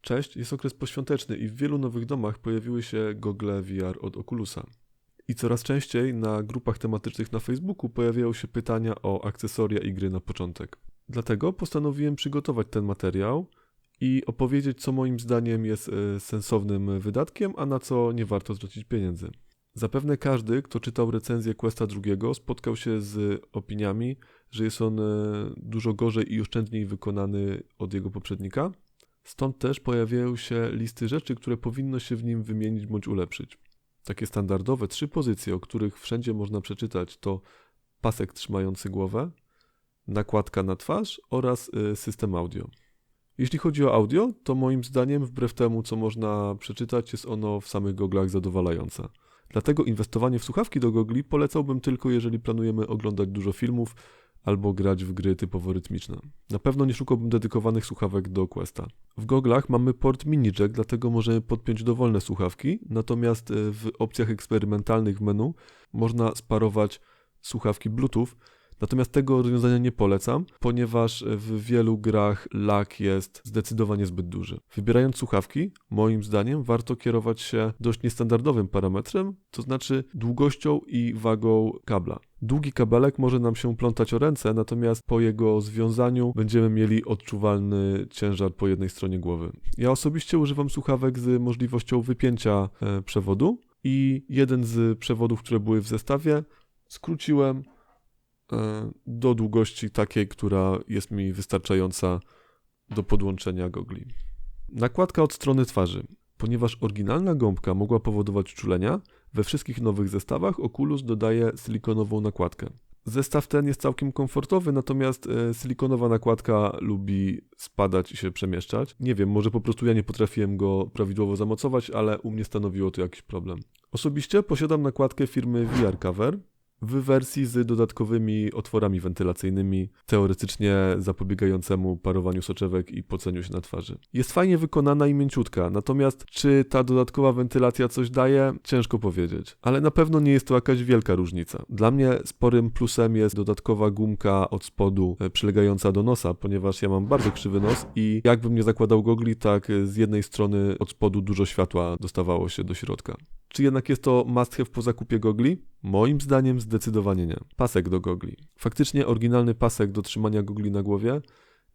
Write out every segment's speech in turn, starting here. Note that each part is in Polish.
Cześć, jest okres poświąteczny i w wielu nowych domach pojawiły się gogle VR od Oculusa. I coraz częściej na grupach tematycznych na Facebooku pojawiają się pytania o akcesoria i gry na początek. Dlatego postanowiłem przygotować ten materiał i opowiedzieć, co moim zdaniem jest e, sensownym wydatkiem, a na co nie warto zwrócić pieniędzy. Zapewne każdy, kto czytał recenzję Questa II, spotkał się z opiniami, że jest on e, dużo gorzej i oszczędniej wykonany od jego poprzednika. Stąd też pojawiają się listy rzeczy, które powinno się w nim wymienić bądź ulepszyć. Takie standardowe trzy pozycje, o których wszędzie można przeczytać, to pasek trzymający głowę, nakładka na twarz oraz e, system audio. Jeśli chodzi o audio, to moim zdaniem, wbrew temu, co można przeczytać, jest ono w samych goglach zadowalające. Dlatego inwestowanie w słuchawki do gogli polecałbym tylko, jeżeli planujemy oglądać dużo filmów albo grać w gry typowo rytmiczne. Na pewno nie szukałbym dedykowanych słuchawek do Questa. W goglach mamy port mini jack, dlatego możemy podpiąć dowolne słuchawki, natomiast e, w opcjach eksperymentalnych w menu można sparować słuchawki Bluetooth, Natomiast tego rozwiązania nie polecam, ponieważ w wielu grach lag jest zdecydowanie zbyt duży. Wybierając słuchawki, moim zdaniem warto kierować się dość niestandardowym parametrem, to znaczy długością i wagą kabla. Długi kabelek może nam się plątać o ręce, natomiast po jego związaniu będziemy mieli odczuwalny ciężar po jednej stronie głowy. Ja osobiście używam słuchawek z możliwością wypięcia e, przewodu i jeden z przewodów, które były w zestawie, skróciłem do długości takiej, która jest mi wystarczająca do podłączenia gogli. Nakładka od strony twarzy. Ponieważ oryginalna gąbka mogła powodować czulenia, we wszystkich nowych zestawach Oculus dodaje silikonową nakładkę. Zestaw ten jest całkiem komfortowy, natomiast e, silikonowa nakładka lubi spadać i się przemieszczać. Nie wiem, może po prostu ja nie potrafiłem go prawidłowo zamocować, ale u mnie stanowiło to jakiś problem. Osobiście posiadam nakładkę firmy VR Cover w wersji z dodatkowymi otworami wentylacyjnymi, teoretycznie zapobiegającemu parowaniu soczewek i poceniu się na twarzy. Jest fajnie wykonana i mięciutka, natomiast czy ta dodatkowa wentylacja coś daje? Ciężko powiedzieć, ale na pewno nie jest to jakaś wielka różnica. Dla mnie sporym plusem jest dodatkowa gumka od spodu e, przylegająca do nosa, ponieważ ja mam bardzo krzywy nos i jakbym nie zakładał gogli, tak z jednej strony od spodu dużo światła dostawało się do środka. Czy jednak jest to must have po zakupie gogli? Moim zdaniem zdecydowanie nie. Pasek do gogli. Faktycznie oryginalny pasek do trzymania gogli na głowie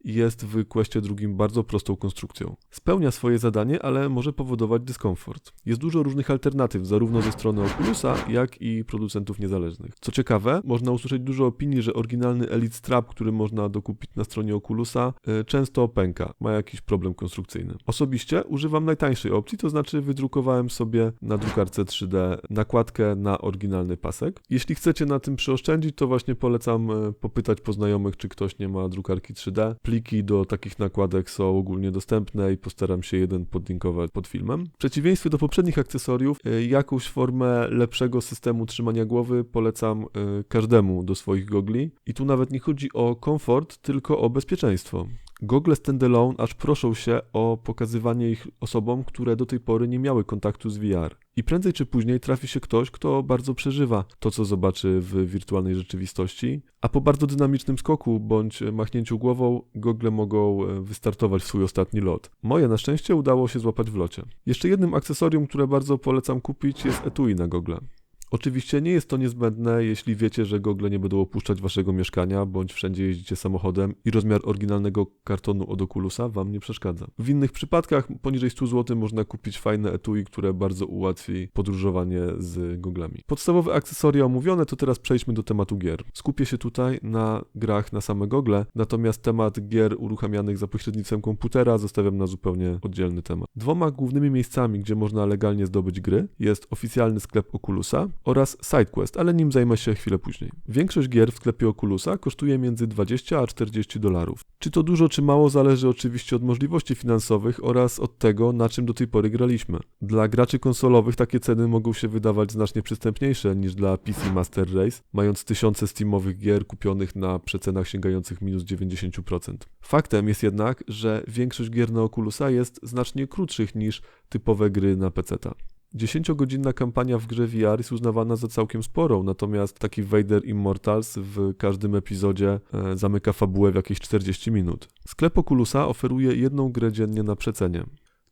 jest w Questie drugim bardzo prostą konstrukcją. Spełnia swoje zadanie, ale może powodować dyskomfort. Jest dużo różnych alternatyw, zarówno ze strony Oculusa, jak i producentów niezależnych. Co ciekawe, można usłyszeć dużo opinii, że oryginalny Elite Strap, który można dokupić na stronie Oculusa, e, często pęka, ma jakiś problem konstrukcyjny. Osobiście używam najtańszej opcji, to znaczy wydrukowałem sobie na drukarce 3D nakładkę na oryginalny pasek. Jeśli chcecie na tym przeoszczędzić, to właśnie polecam e, popytać poznajomych, czy ktoś nie ma drukarki 3D pliki do takich nakładek są ogólnie dostępne i postaram się jeden podlinkować pod filmem. W przeciwieństwie do poprzednich akcesoriów, e, jakąś formę lepszego systemu trzymania głowy polecam e, każdemu do swoich gogli. I tu nawet nie chodzi o komfort, tylko o bezpieczeństwo. Google Standalone aż proszą się o pokazywanie ich osobom, które do tej pory nie miały kontaktu z VR. I prędzej czy później trafi się ktoś, kto bardzo przeżywa to, co zobaczy w wirtualnej rzeczywistości, a po bardzo dynamicznym skoku bądź machnięciu głową Google mogą e, wystartować w swój ostatni lot. Moje na szczęście udało się złapać w locie. Jeszcze jednym akcesorium, które bardzo polecam kupić jest etui na Google. Oczywiście nie jest to niezbędne, jeśli wiecie, że gogle nie będą opuszczać waszego mieszkania, bądź wszędzie jeździcie samochodem i rozmiar oryginalnego kartonu od Oculusa wam nie przeszkadza. W innych przypadkach poniżej 100 zł można kupić fajne etui, które bardzo ułatwi podróżowanie z goglami. Podstawowe akcesoria omówione, to teraz przejdźmy do tematu gier. Skupię się tutaj na grach na same gogle, natomiast temat gier uruchamianych za pośrednictwem komputera zostawiam na zupełnie oddzielny temat. Dwoma głównymi miejscami, gdzie można legalnie zdobyć gry, jest oficjalny sklep Oculusa oraz SideQuest, ale nim zajmę się chwilę później. Większość gier w sklepie Oculusa kosztuje między 20 a 40 dolarów. Czy to dużo czy mało zależy oczywiście od możliwości finansowych oraz od tego, na czym do tej pory graliśmy. Dla graczy konsolowych takie ceny mogą się wydawać znacznie przystępniejsze niż dla PC Master Race, mając tysiące steamowych gier kupionych na przecenach sięgających minus 90%. Faktem jest jednak, że większość gier na Oculusa jest znacznie krótszych niż typowe gry na PC. 10-godzinna kampania w grze VR jest uznawana za całkiem sporą, natomiast taki Vader Immortals w każdym epizodzie e, zamyka fabułę w jakieś 40 minut. Sklep Oculusa oferuje jedną grę dziennie na przecenie.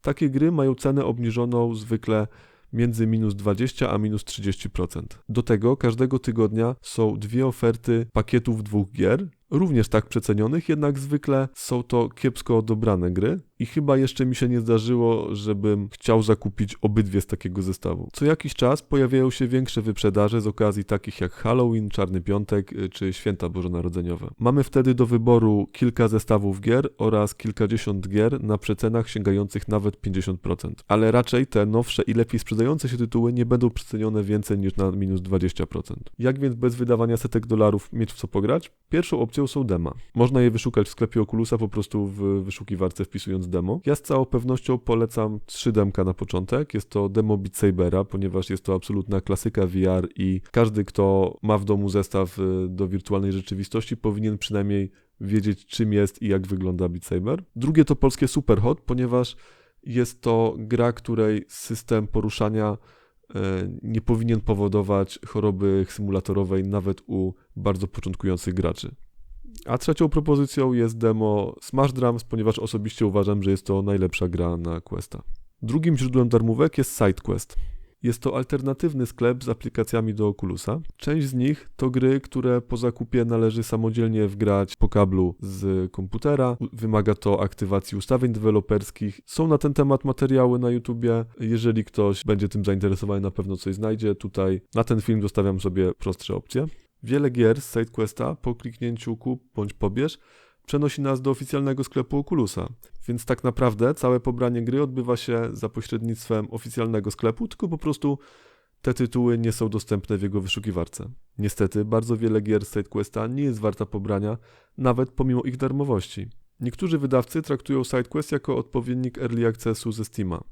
Takie gry mają cenę obniżoną zwykle między minus 20 a minus 30%. Do tego każdego tygodnia są dwie oferty pakietów dwóch gier, również tak przecenionych, jednak zwykle są to kiepsko dobrane gry i chyba jeszcze mi się nie zdarzyło, żebym chciał zakupić obydwie z takiego zestawu. Co jakiś czas pojawiają się większe wyprzedaże z okazji takich jak Halloween, Czarny Piątek y, czy Święta Bożonarodzeniowe. Mamy wtedy do wyboru kilka zestawów gier oraz kilkadziesiąt gier na przecenach sięgających nawet 50%. Ale raczej te nowsze i lepiej sprzedające się tytuły nie będą przecenione więcej niż na minus 20%. Jak więc bez wydawania setek dolarów mieć w co pograć? Pierwszą opcją są dema. Można je wyszukać w sklepie Oculusa po prostu w wyszukiwarce wpisując demo. Ja z całą pewnością polecam trzy demka na początek. Jest to demo Beat Sabera, ponieważ jest to absolutna klasyka VR i każdy, kto ma w domu zestaw y, do wirtualnej rzeczywistości powinien przynajmniej wiedzieć czym jest i jak wygląda Beat Saber. Drugie to polskie Superhot, ponieważ jest to gra, której system poruszania y, nie powinien powodować choroby symulatorowej nawet u bardzo początkujących graczy. A trzecią propozycją jest demo Smash Drums, ponieważ osobiście uważam, że jest to najlepsza gra na Questa. Drugim źródłem darmówek jest SideQuest. Jest to alternatywny sklep z aplikacjami do Oculusa. Część z nich to gry, które po zakupie należy samodzielnie wgrać po kablu z komputera. Wymaga to aktywacji ustawień deweloperskich. Są na ten temat materiały na YouTubie. Jeżeli ktoś będzie tym zainteresowany, na pewno coś znajdzie. Tutaj na ten film zostawiam sobie prostsze opcje. Wiele gier z SideQuesta po kliknięciu kup bądź pobierz przenosi nas do oficjalnego sklepu Oculusa. Więc tak naprawdę całe pobranie gry odbywa się za pośrednictwem oficjalnego sklepu, tylko po prostu te tytuły nie są dostępne w jego wyszukiwarce. Niestety bardzo wiele gier z SideQuesta nie jest warta pobrania, nawet pomimo ich darmowości. Niektórzy wydawcy traktują SideQuest jako odpowiednik Early Accessu ze Steama.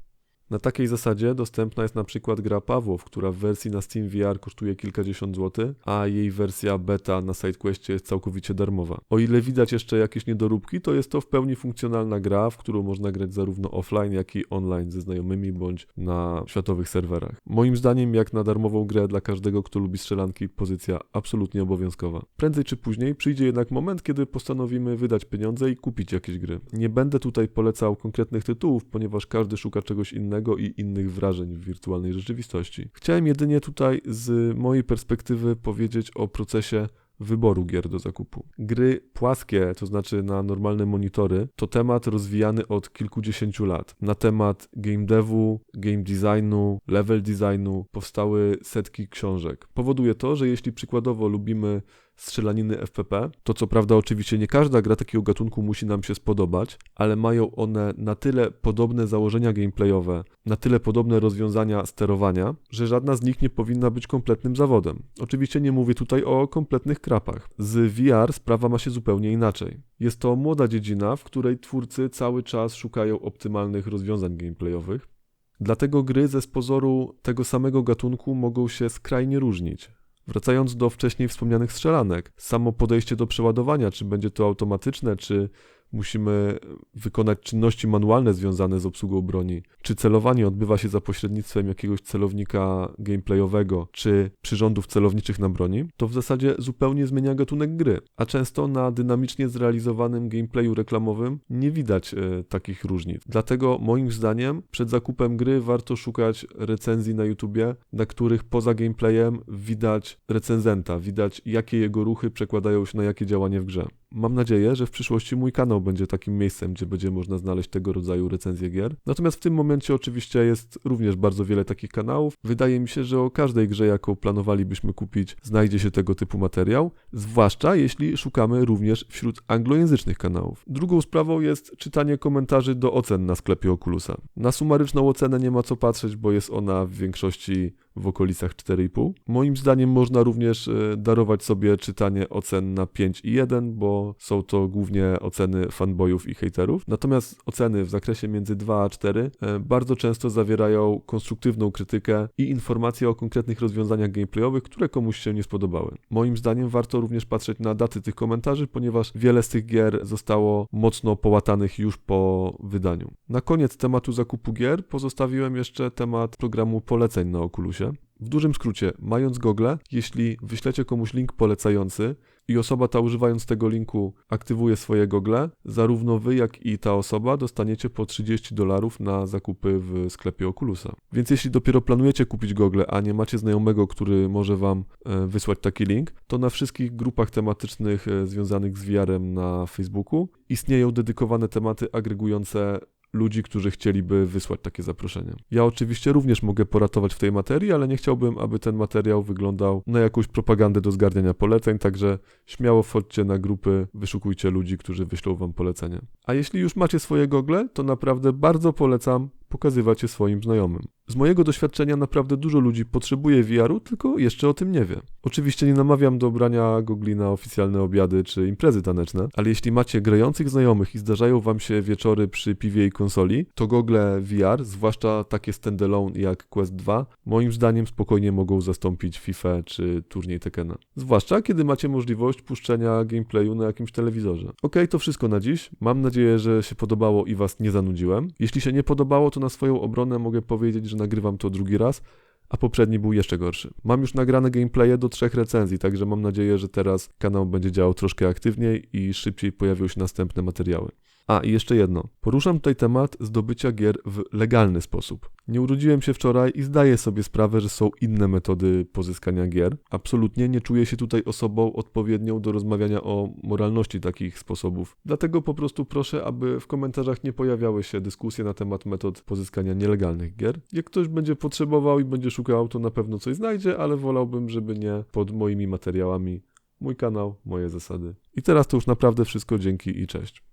Na takiej zasadzie dostępna jest na przykład gra Pawłow, która w wersji na Steam VR kosztuje kilkadziesiąt złotych, a jej wersja beta na SideQuestie jest całkowicie darmowa. O ile widać jeszcze jakieś niedoróbki, to jest to w pełni funkcjonalna gra, w którą można grać zarówno offline, jak i online ze znajomymi bądź na światowych serwerach. Moim zdaniem, jak na darmową grę dla każdego, kto lubi strzelanki, pozycja absolutnie obowiązkowa. Prędzej czy później przyjdzie jednak moment, kiedy postanowimy wydać pieniądze i kupić jakieś gry. Nie będę tutaj polecał konkretnych tytułów, ponieważ każdy szuka czegoś innego i innych wrażeń w wirtualnej rzeczywistości. Chciałem jedynie tutaj z mojej perspektywy powiedzieć o procesie wyboru gier do zakupu. Gry płaskie, to znaczy na normalne monitory, to temat rozwijany od kilkudziesięciu lat. Na temat game devu, game designu, level designu powstały setki książek. Powoduje to, że jeśli przykładowo lubimy strzelaniny FPP, to co prawda oczywiście nie każda gra takiego gatunku musi nam się spodobać, ale mają one na tyle podobne założenia gameplayowe, na tyle podobne rozwiązania sterowania, że żadna z nich nie powinna być kompletnym zawodem. Oczywiście nie mówię tutaj o kompletnych krapach. Z VR sprawa ma się zupełnie inaczej. Jest to młoda dziedzina, w której twórcy cały czas szukają optymalnych rozwiązań gameplayowych. Dlatego gry ze z pozoru tego samego gatunku mogą się skrajnie różnić. Wracając do wcześniej wspomnianych strzelanek, samo podejście do przeładowania, czy będzie to automatyczne, czy musimy wykonać czynności manualne związane z obsługą broni, czy celowanie odbywa się za pośrednictwem jakiegoś celownika gameplayowego, czy przyrządów celowniczych na broni, to w zasadzie zupełnie zmienia gatunek gry. A często na dynamicznie zrealizowanym gameplayu reklamowym nie widać e, takich różnic. Dlatego moim zdaniem przed zakupem gry warto szukać recenzji na YouTubie, na których poza gameplayem widać recenzenta, widać jakie jego ruchy przekładają się na jakie działanie w grze. Mam nadzieję, że w przyszłości mój kanał będzie takim miejscem, gdzie będzie można znaleźć tego rodzaju recenzje gier. Natomiast w tym momencie oczywiście jest również bardzo wiele takich kanałów. Wydaje mi się, że o każdej grze, jaką planowalibyśmy kupić, znajdzie się tego typu materiał, zwłaszcza jeśli szukamy również wśród anglojęzycznych kanałów. Drugą sprawą jest czytanie komentarzy do ocen na sklepie Oculusa. Na sumaryczną ocenę nie ma co patrzeć, bo jest ona w większości w okolicach 4,5. Moim zdaniem można również e, darować sobie czytanie ocen na 5 i 1, bo są to głównie oceny fanboyów i haterów. Natomiast oceny w zakresie między 2 a 4 e, bardzo często zawierają konstruktywną krytykę i informacje o konkretnych rozwiązaniach gameplayowych, które komuś się nie spodobały. Moim zdaniem warto również patrzeć na daty tych komentarzy, ponieważ wiele z tych gier zostało mocno połatanych już po wydaniu. Na koniec tematu zakupu gier pozostawiłem jeszcze temat programu poleceń na Oculusie. W dużym skrócie, mając Google, jeśli wyślecie komuś link polecający, i osoba ta używając tego linku aktywuje swoje gogle, zarówno wy, jak i ta osoba dostaniecie po 30 dolarów na zakupy w sklepie Oculusa. Więc jeśli dopiero planujecie kupić gogle, a nie macie znajomego, który może wam e, wysłać taki link, to na wszystkich grupach tematycznych e, związanych z VR-em na Facebooku istnieją dedykowane tematy agregujące ludzi, którzy chcieliby wysłać takie zaproszenie. Ja oczywiście również mogę poratować w tej materii, ale nie chciałbym, aby ten materiał wyglądał na jakąś propagandę do zgarniania poleceń, także śmiało wchodźcie na grupy, wyszukujcie ludzi, którzy wyślą wam polecenie. A jeśli już macie swoje gogle, to naprawdę bardzo polecam pokazywać je swoim znajomym. Z mojego doświadczenia naprawdę dużo ludzi potrzebuje VR-u, tylko jeszcze o tym nie wie. Oczywiście nie namawiam do brania gogli na oficjalne obiady czy imprezy taneczne, ale jeśli macie grających znajomych i zdarzają wam się wieczory przy piwie i konsoli, to gogle VR, zwłaszcza takie standalone jak Quest 2, moim zdaniem spokojnie mogą zastąpić FIFA czy turniej Tekkena. Zwłaszcza kiedy macie możliwość puszczenia gameplayu na jakimś telewizorze. Ok, to wszystko na dziś. Mam nadzieję, że się podobało i was nie zanudziłem. Jeśli się nie podobało, to na swoją obronę mogę powiedzieć, że nagrywam to drugi raz, a poprzedni był jeszcze gorszy. Mam już nagrane gameplaye do trzech recenzji, także mam nadzieję, że teraz kanał będzie działał troszkę aktywniej i szybciej pojawią się następne materiały. A i jeszcze jedno. Poruszam tutaj temat zdobycia gier w legalny sposób. Nie urodziłem się wczoraj i zdaję sobie sprawę, że są inne metody pozyskania gier. Absolutnie nie czuję się tutaj osobą odpowiednią do rozmawiania o moralności takich sposobów. Dlatego po prostu proszę, aby w komentarzach nie pojawiały się dyskusje na temat metod pozyskania nielegalnych gier. Jak ktoś będzie potrzebował i będzie szukał, to na pewno coś znajdzie, ale wolałbym, żeby nie pod moimi materiałami. Mój kanał, moje zasady. I teraz to już naprawdę wszystko. Dzięki i cześć.